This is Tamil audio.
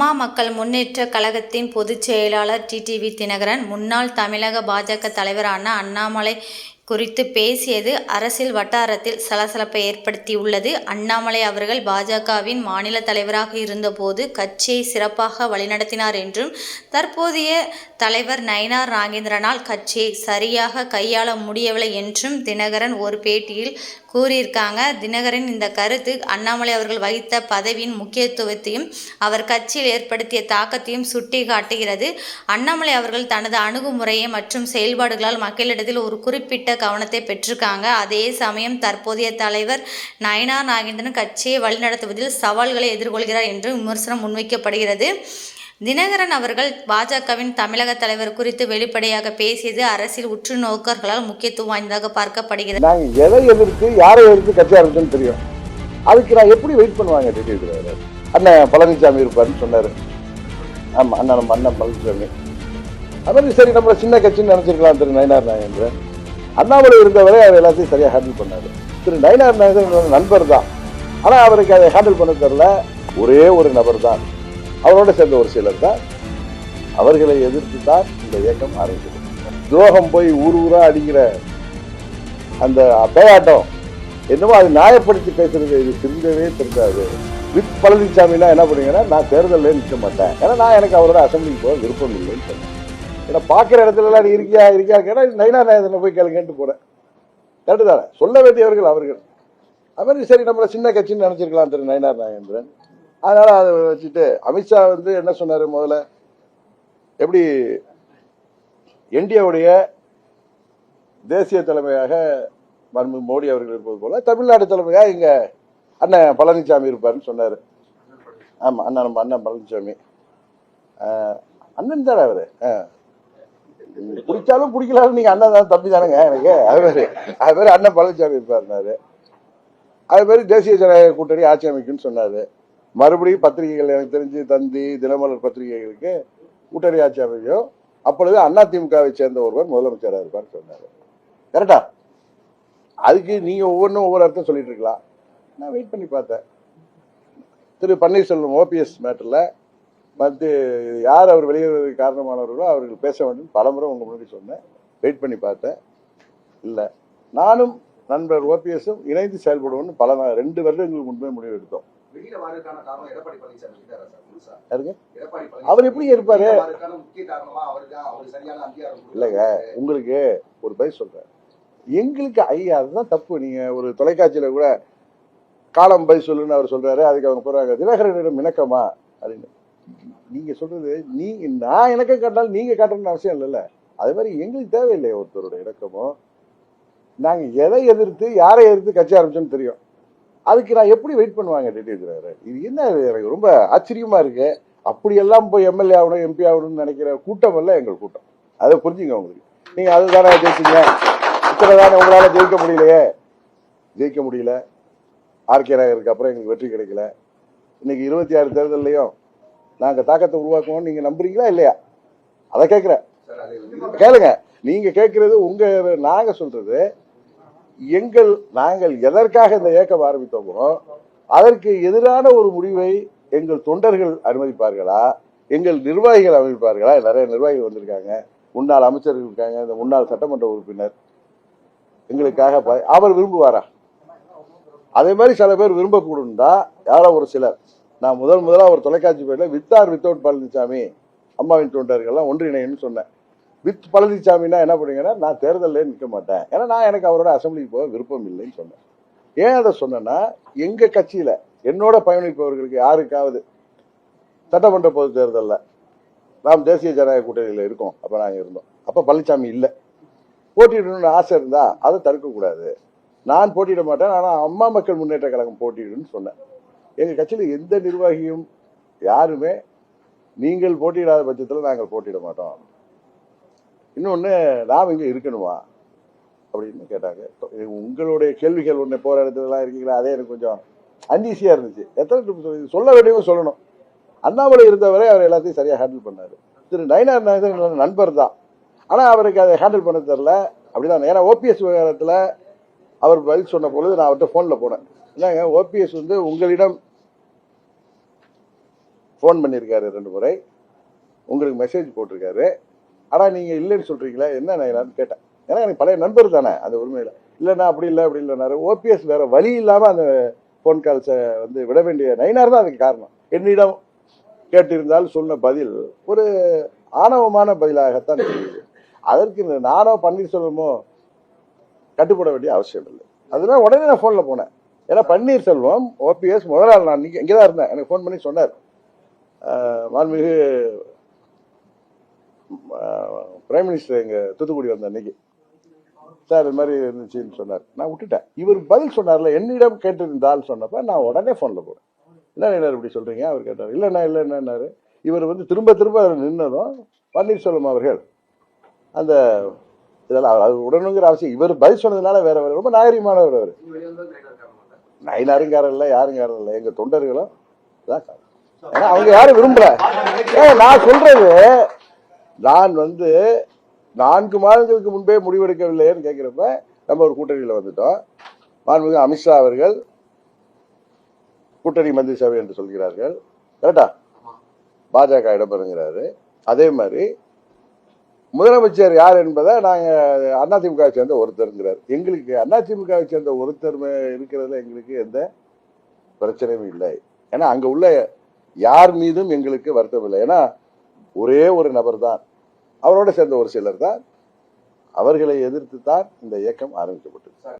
அம்மா மக்கள் முன்னேற்ற கழகத்தின் பொதுச் செயலாளர் டிடிவி தினகரன் முன்னாள் தமிழக பாஜக தலைவரான அண்ணாமலை குறித்து பேசியது அரசியல் வட்டாரத்தில் சலசலப்பை ஏற்படுத்தியுள்ளது. அண்ணாமலை அவர்கள் பாஜகவின் மாநில தலைவராக இருந்தபோது கட்சியை சிறப்பாக வழிநடத்தினார் என்றும் தற்போதைய தலைவர் நயினார் நாகேந்திரனால் கட்சியை சரியாக கையாள முடியவில்லை என்றும் தினகரன் ஒரு பேட்டியில் கூறியிருக்காங்க. தினகரன் இந்த கருத்து அண்ணாமலை அவர்கள் வகித்த பதவியின் முக்கியத்துவத்தையும் அவர் கட்சியில் ஏற்படுத்திய தாக்கத்தையும் சுட்டி காட்டுகிறது அண்ணாமலை அவர்கள் தனது அணுகுமுறையை மற்றும் செயல்பாடுகளால் மக்களிடத்தில் ஒரு குறிப்பிட்ட கவனத்தை பெற்றிருக்காங்க. அதே சமயம் தற்போதைய தலைவர் நயனார் நாகேந்திரன் கட்சியை வழிநடத்துவதில் சவால்களை எதிர்கொள்கிறார் என்று விமர்சனம் முன்வைக்கப்படுகிறது. தினகரன் அவர்கள் பாஜகவின் தமிழக தலைவர் குறித்து வெளிப்படையாக பேசியது அரசியல் உற்று நோக்கர்களால் முக்கியத்துவம் வாய்ந்ததாக பார்க்கப்படுகிறது. நாங்க எதை எதிர்த்து யாரை எதிர்த்து கட்சி ஆரம்பிச்சுன்னு தெரியும். அதுக்கு நான் எப்படி வெயிட் பண்ணுவாங்க டிடிவி அண்ணன் பழனிசாமி இருப்பாருன்னு சொன்னார். ஆமாம் அண்ணன் நம்ம அண்ணன் பழனிசாமி அதாவது சரி நம்மளை சின்ன கட்சின்னு நினச்சிருக்கலாம் திரு நயனார் நாகேந்திரன்? அண்ணாமலை இருந்தவரை அவர் எல்லாத்தையும் சரியாக ஹேண்டில் பண்ணார். திரு நயனார் நாயகன் நண்பர் தான். ஆனால் அவருக்கு அதை ஹேண்டில் பண்ண தெரில ஒரே ஒரு நபர் தான். அவரோட சேர்ந்த ஒரு சிலர் தான். அவர்களை எதிர்த்து தான் இந்த இயக்கம் ஆரம்பிச்சது துரோகம் போய் ஊர் ஊராக அடிக்கிற அந்த பேயாட்டம் என்னமோ அது நியாயப்படுத்தி பேசுறது இது திருந்தவே திருந்தாது. வித் பழனிசாமிலாம் என்ன பண்ணுங்கன்னா நான் தேர்தலில் நிற்க மாட்டேன். ஏன்னா நான் எனக்கு அவரோட அசம்பிளிக்கு போக விருப்பம் இல்லைன்னு சொன்னேன். ஏன்னா பார்க்குற இடத்துலலாம் நீ இருக்கியா இருக்கியா கேட்டா நைனா நாயதனை போய் கேளுங்கன்ட்டு போகிறேன் கரெக்டு தானே சொல்ல வேண்டியவர்கள் அவர்கள். அது சரி நம்மள சின்ன கட்சின்னு நினச்சிருக்கலாம் திரு நயனார் நாகேந்திரன். அதனால் அதை வச்சுட்டு அமித்ஷா வந்து என்ன சொன்னார் முதல்ல? எப்படி என்டிஏவுடைய தேசிய தலைமையாக மன்மு மோடி அவர்கள் இருப்பது போல தமிழ்நாடு தலைமையாக இங்கே அண்ணன் பழனிசாமி இருப்பாருன்னு சொன்னார். ஆமாம் அண்ணன் நம்ம அண்ணன் பழனிசாமி அண்ணன் தானே அவர்? ஆ. பிடிச்சாலும் பிடிக்கலாலும் நீங்க அண்ணன் தான் தம்பி தானேங்க எனக்கு. அது மாதிரி அது மாதிரி அண்ணன் பழனிசாமி இருப்பாருனாரு அது மாதிரி தேசிய ஜனநாயக கூட்டணி ஆட்சி அமைக்கும்னு சொன்னாரு. மறுபடியும் பத்திரிகைகள் எனக்கு தெரிஞ்சு தந்தி தினமலர் பத்திரிகைகளுக்கு கூட்டணி ஆட்சி அமைக்கும் அப்பொழுது அதிமுகவை சேர்ந்த ஒருவர் முதலமைச்சராக இருப்பார்னு சொன்னாரு. கரெக்டா அதுக்கு நீங்க ஒவ்வொன்றும் ஒவ்வொரு அர்த்தம் சொல்லிட்டு இருக்கலாம். நான் வெயிட் பண்ணி பார்த்தேன். திரு பன்னீர்செல்வம் ஓபிஎஸ் மேட்டரில் வந்து யார் அவர் வெளியேறுவதற்கு காரணமானவர்களோ அவர்கள் பேச வேண்டும். பலமுறை உங்க முன்னாடி சொன்னேன். வெயிட் பண்ணி பார்த்தேன். இல்லை. நானும் நண்பர் ஓபிஎஸும் இணைந்து செயல்படுவோம்னு பல ரெண்டு வருடங்களுக்கு முன்பே முடிவு எடுத்தோம். அவர் எப்படி இருப்பாரு? இல்லைங்க. உங்களுக்கு ஒரு பதில் சொல்றேன். எங்களுக்கு ஐயா அதுதான் தப்பு. நீங்க ஒரு தொலைக்காட்சியில கூட காலம் பதில் சொல்லுன்னு அவர் சொல்றாரு. அதுக்கு அவங்க போறாங்க தினகரனிடம் இணக்கமா? அப்படின்னு. நீங்க சொல்றது நீ நான் இணக்கம் காட்டினாலும் நீங்க காட்டணும்னு அவசியம் இல்லைல்ல. அதே மாதிரி எங்களுக்கு தேவையில்லை ஒருத்தரோட இணக்கமோ. நாங்க எதை எதிர்த்து யாரை எதிர்த்து கட்சி ஆரம்பிச்சோன்னு தெரியும். அதுக்கு நான் எப்படி வெயிட் பண்ணுவாங்க டிடி இது என்ன இது? எனக்கு ரொம்ப ஆச்சரியமா இருக்கு. அப்படியெல்லாம் போய் எம்எல்ஏ ஆகணும் எம்பி ஆகணும்னு நினைக்கிற கூட்டம் அல்ல எங்கள் கூட்டம். அதை புரிஞ்சுங்க உங்களுக்கு. நீங்க அதுதானே ஜெயிச்சீங்க. இத்தனை தானே உங்களால ஜெயிக்க முடியலையே? ஜெயிக்க முடியல. ஆர்கே நகருக்கு அப்புறம் எங்களுக்கு வெற்றி கிடைக்கல. இன்னைக்கு இருபத்தி ஆறு தேர்தல்லையும் நாங்க தாக்கத்தை உருவாக்குவோம் நீங்க நம்புறீங்களா இல்லையா? அதை கேட்குறேன். கேளுங்க. நீங்க கேட்கறது உங்க நாங்க சொல்றது எங்கள் நாங்கள் எதற்காக இந்த இயக்கம் ஆரம்பித்தோமோ அதற்கு எதிரான ஒரு முடிவை எங்கள் தொண்டர்கள் அனுமதிப்பார்களா? எங்கள் நிர்வாகிகள் அமைப்பார்களா நிறைய நிர்வாகிகள் வந்திருக்காங்க. முன்னாள் அமைச்சர்கள் இருக்காங்க. இந்த முன்னாள் சட்டமன்ற உறுப்பினர். எங்களுக்காக அவர் விரும்புவாரா? அதே மாதிரி சில பேர் விரும்பக்கூடும்டா யாரோ ஒரு சிலர். நான் முதல் முதலாக ஒரு தொலைக்காட்சி பேரில் வித்தார் வித்தவுட் பழனிசாமி அம்மாவின் தொண்டர்கள்லாம் ஒன்றிணைன்னு சொன்னேன். வித் பழனிசாமின்னா என்ன பண்ணுங்கன்னா நான் தேர்தலில் நிற்க மாட்டேன். ஏன்னா நான் எனக்கு அவரோட அசம்பிளிக்கு போக விருப்பம் இல்லைன்னு சொன்னேன். ஏன் அதை சொன்னேன்னா எங்க கட்சியில என்னோட பயணிப்பவர்களுக்கு யாருக்காவது சட்டமன்ற பொது தேர்தலில் நாம் தேசிய ஜனநாயக கூட்டணியில் இருக்கோம். அப்போ நாங்கள் இருந்தோம். அப்போ பழனிசாமி இல்லை. போட்டியிடணும்னு ஆசை இருந்தா அதை தடுக்கக்கூடாது. நான் போட்டியிட மாட்டேன். ஆனால் அம்மா மக்கள் முன்னேற்ற கழகம் போட்டியிடுன்னு சொன்னேன். எங்கள் கட்சியில் எந்த நிர்வாகியும் யாருமே நீங்கள் போட்டியிடாத பட்சத்தில் நாங்கள் போட்டியிட மாட்டோம். இன்னொன்று நாம் இங்கே இருக்கணுமா? அப்படின்னு கேட்டாங்க. உங்களுடைய கேள்விகள் ஒன்று போகிற இடத்துலலாம் இருக்கீங்களா? அதே எனக்கு கொஞ்சம் அன்ஈஸியாக இருந்துச்சு. எத்தனை சொல்ல வேண்டியவங்க சொல்லணும். அண்ணாமலை இருந்தவரை அவர் எல்லாத்தையும் சரியாக ஹேண்டில் பண்ணார். திரு நயனார் நாயகன் என்னோட நண்பர் தான் ஆனால் அவருக்கு அதை ஹேண்டில் பண்ண தெரில அப்படிதான். ஏன்னா ஓபிஎஸ் விவகாரத்தில் அவர் பதில் சொன்ன பொழுது நான் அவர்கிட்ட ஃபோனில் போனேன். என்னங்க ஓபிஎஸ் வந்து உங்களிடம் ஃபோன் பண்ணியிருக்காரு ரெண்டு முறை. உங்களுக்கு மெசேஜ் போட்டிருக்காரு. ஆனால் நீங்கள் இல்லைன்னு சொல்கிறீங்களா என்ன நான் கேட்டேன். ஏன்னா எனக்கு பழைய நண்பர் தானே அந்த உரிமையில். இல்லைண்ணா அப்படி இல்லை அப்படி இல்லைனாரு ஓபிஎஸ் வேற வழி இல்லாமல் அந்த ஃபோன் கால்ஸை வந்து விட வேண்டிய நயினார் தான் அதுக்கு காரணம். என்னிடம் கேட்டிருந்தால் சொன்ன பதில் ஒரு ஆணவமான பதிலாகத்தான் தெரியுது. அதற்கு நானோ பன்னீர்செல்வமோ கட்டுப்பட வேண்டிய அவசியம் இல்லை. அதனால உடனே நான் ஃபோனில் போனேன். ஏன்னா பன்னீர்செல்வம் ஓபிஎஸ் முதல் நாள் நான் இங்கே தான் இருந்தேன். எனக்கு ஃபோன் பண்ணி சொன்னார். மாண்புமிகு பிரைம் மினிஸ்டர் எங்கள் தூத்துக்குடி வந்த அன்னைக்கு. சார் இது மாதிரி இருந்துச்சுன்னு சொன்னார். நான் விட்டுட்டேன். இவர் பதில் சொன்னார்ல என்னிடம் கேட்டிருந்தால் சொன்னப்ப நான் உடனே ஃபோனில் போனேன். என்ன இப்படி சொல்கிறீங்க அவர் கேட்டார். இல்லைண்ணா இல்லை என்னன்னாரு இவர் வந்து திரும்ப திரும்ப அதில் நின்னதும் பன்னீர்செல்வம் அவர்கள் அந்த இதெல்லாம் அவர் உடனுங்கிற அவசியம். இவர் பதில் சொன்னதுனால வேற வேற ரொம்ப நாகரிகமானவர் அவர். நயினாருங்காரர் இல்லை யாருங்காரர் இல்லை எங்க தொண்டர்களும் தான் காரணம். ஏன்னா அவங்க யாரும் விரும்பல. நான் சொல்றது நான் வந்து நான்கு மாதங்களுக்கு முன்பே முடிவெடுக்கவில்லைன்னு கேட்கிறப்ப நம்ம ஒரு கூட்டணியில் வந்துட்டோம். மாண்புமிகு அமித்ஷா அவர்கள் கூட்டணி மந்திரி சபை என்று சொல்கிறார்கள். கரெக்டா? பாஜக இடம்பெறுங்கிறாரு அதே மாதிரி முதலமைச்சர் யார் என்பதை நாங்கள் அதிமுகவை சேர்ந்த ஒருத்தருங்கிறார் எங்களுக்கு அதிமுகவை சேர்ந்த ஒருத்தர் இருக்கிறதுல எங்களுக்கு எந்த பிரச்சனையும் இல்லை. ஏன்னா அங்கே உள்ள யார் மீதும் எங்களுக்கு வருத்தம் இல்லை. ஏன்னா ஒரே ஒரு நபர் தான். அவரோட சேர்ந்த ஒரு சிலர் தான். அவர்களை எதிர்த்து தான் இந்த இயக்கம் ஆரம்பிக்கப்பட்டது.